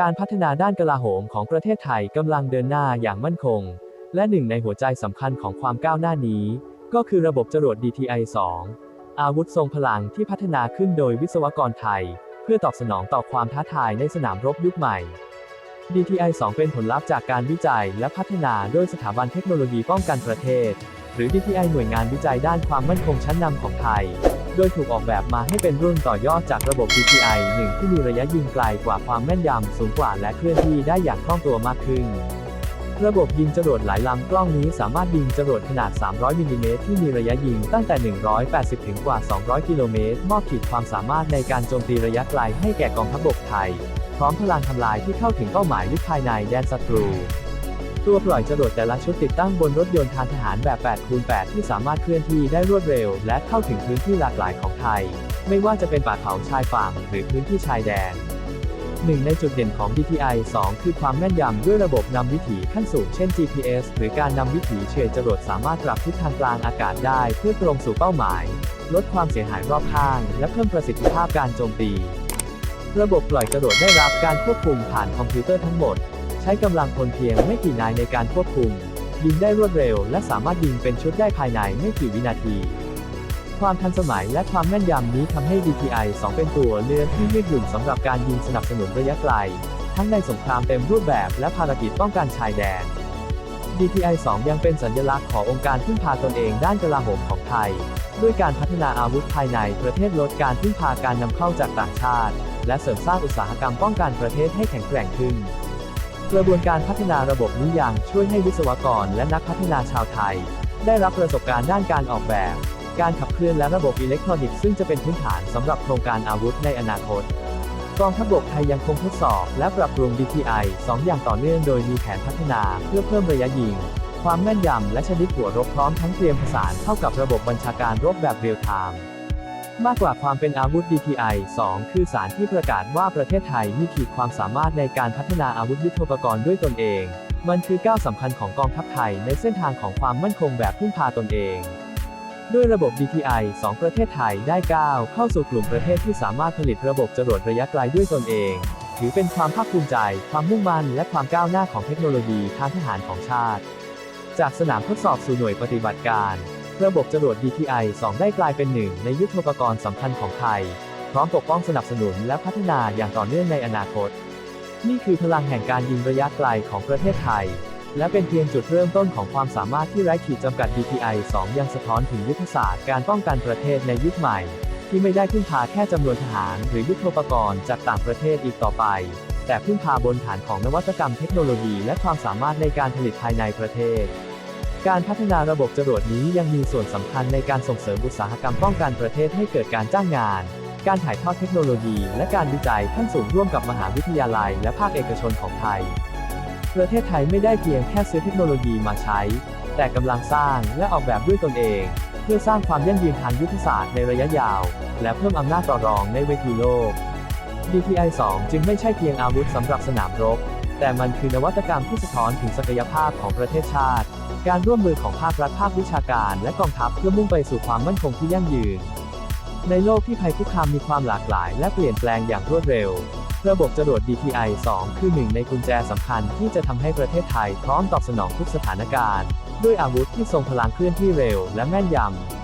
การพัฒนาด้านกลาโหมของประเทศไทยกำลังเดินหน้าอย่างมั่นคง และหนึ่งในหัวใจสำคัญของความก้าวหน้านี้ ก็คือระบบจรวด DTI-2 อาวุธทรงพลังที่พัฒนาขึ้นโดยวิศวกรไทย เพื่อตอบสนองต่อความท้าทายในสนามรบยุคใหม่ DTI-2 เป็นผลลัพธ์จากการวิจัยและพัฒนาโดยสถาบันเทคโนโลยีป้องกันประเทศ หรือ DTI หน่วยงานวิจัยด้านความมั่นคงชั้นนำของไทย โดยถูกออกแบบมาให้เป็นรุ่นต่อยอดจากระบบ DTI 1 ที่มีระยะยิงไกลกว่าความแม่นยำสูงกว่าและเคลื่อนที่ได้อย่างคล่องตัวมากขึ้น ระบบยิงจรวดหลายลำกล้องนี้สามารถยิงจรวดขนาด 300มิลลิเมตรที่มีระยะยิงตั้งแต่ 180 ถึงกว่า 200 กิโลเมตร มอบขีดความสามารถในการโจมตีระยะไกลให้แก่กองทัพบกไทย พร้อมพลังทำลายที่เข้าถึงเป้าหมายลึกภายในแดนศัตรู ตัวปล่อยจรวดแต่ละชุดติดตั้งบนรถยนต์ทางทหารแบบ 8 คูณ 8 ที่สามารถเคลื่อนที่ได้รวดเร็ว และเข้าถึงพื้นที่หลากหลายของไทย ไม่ว่าจะเป็นป่าเขาชายฝั่งหรือพื้นที่ชายแดนหนึ่งในจุดเด่นของ DTI 2 คือความแม่นยำด้วยระบบนำวิถีขั้นสูงเช่น GPS หรือการนำวิถีเฉื่อยจรวดสามารถปรับทิศทางกลางอากาศได้เพื่อตรงสู่เป้าหมาย ลดความเสียหายรอบข้าง และเพิ่มประสิทธิภาพการโจมตี ระบบปล่อยจรวดได้รับการควบคุมผ่านคอมพิวเตอร์ทั้งหมด ใช้กำลังคนเพียงไม่กี่นายในการควบคุม ยิงได้รวดเร็ว และสามารถยิงเป็นชุดได้ภายในไม่กี่วินาที ความทันสมัยและความแม่นยำนี้ทำให้ DPI 2 เป็นตัวเลือกที่ยืดหยุ่นสำหรับการยิงสนับสนุนระยะไกล ทั้งในสงครามเต็มรูปแบบและภารกิจป้องกันชายแดน DPI 2 ยังเป็นสัญลักษณ์ขององค์การพึ่งพาตนเองด้านกลาโหมของไทย ด้วยการพัฒนาอาวุธภายในประเทศลดการพึ่งพาการนำเข้าจากต่างชาติ และเสริมสร้างอุตสาหกรรมป้องกันประเทศให้แข็งแกร่งขึ้น กระบวนการพัฒนาระบบนี้ยังช่วยให้วิศวกรและนักพัฒนาชาวไทย ได้รับประสบการณ์ด้านการออกแบบ การขับเคลื่อนและระบบอิเล็กทรอนิกส์ซึ่งจะเป็นพื้นฐานสำหรับโครงการอาวุธในอนาคตกองทัพบกไทยยังคงทดสอบ และปรับปรุง DPI 2 อย่างต่อเนื่องโดยมีแผนพัฒนาเพื่อเพิ่มระยะยิง ความแม่นยำและชนิดหัวรบพร้อมทั้งเตรียมผสานเข้ากับระบบบัญชาการรบแบบเรียลไทม์ มากกว่าความเป็นอาวุธ DPI 2 คือสารที่ประกาศว่าประเทศไทยมีขีดความสามารถในการพัฒนาอาวุธยุทโธปกรณ์ด้วยตนเอง มันคือก้าวสำคัญของกองทัพไทยในเส้นทางของความมั่นคงแบบพึ่งพาตนเอง ด้วยระบบ DPI 2 ประเทศไทยได้ก้าวเข้าสู่กลุ่มประเทศที่สามารถผลิตระบบจรวดระยะไกลด้วยตนเอง ถือเป็นความภาคภูมิใจ ความมุ่งมั่น และความก้าวหน้าของเทคโนโลยีทางทหารของชาติ จากสนามทดสอบสู่หน่วยปฏิบัติการ ระบบจรวด DTI 2 ได้กลายเป็นหนึ่งในยุทธปกรณ์สำคัญของไทย พร้อมปกป้องสนับสนุนและพัฒนาอย่างต่อเนื่องในอนาคต นี่คือพลังแห่งการยิงระยะไกลของประเทศไทย และเป็นเพียงจุดเริ่มต้นของความสามารถที่ไร้ขีดจำกัด DTI 2 ยังสะท้อนถึงยุทธศาสตร์การป้องกันประเทศในยุคใหม่ ที่ไม่ได้พึ่งพาแค่จำนวนทหาร หรือยุทธปกรณ์จากต่างประเทศอีกต่อไป แต่พึ่งพาบนฐานของนวัตกรรมเทคโนโลยี และความสามารถในการผลิตภายในประเทศ การพัฒนาระบบจรวดนี้ยังมีส่วนสำคัญในการส่งเสริมอุตสาหกรรมป้องกันประเทศให้เกิดการจ้างงาน การถ่ายทอดเทคโนโลยี และการวิจัยขั้นสูงร่วมกับมหาวิทยาลัย และภาคเอกชนของไทย ประเทศไทยไม่ได้เพียงแค่ซื้อเทคโนโลยีมาใช้ แต่กำลังสร้างและออกแบบด้วยตนเอง เพื่อสร้างความยั่งยืนทางยุทธศาสตร์ในระยะยาว และเพิ่มอำนาจต่อรองในเวทีโลก DPI 2 จึงไม่ใช่เพียงอาวุธสำหรับสนามรบ แต่มันคือนวัตกรรมที่สะท้อนถึงศักยภาพของประเทศชาติ การร่วมมือของภาครัฐภาควิชาการและกองทัพเพื่อมุ่งไปสู่ความมั่นคงที่ยั่งยืน ในโลกที่ภัยคุกคามมีความหลากหลาย และเปลี่ยนแปลงอย่างรวดเร็ว ระบบจรวด DPI 2 คือหนึ่งในกุญแจสำคัญที่จะทำให้ประเทศไทยพร้อมตอบสนองทุกสถานการณ์ ด้วยอาวุธที่ทรงพลังเคลื่อนที่เร็ว และแม่นยำ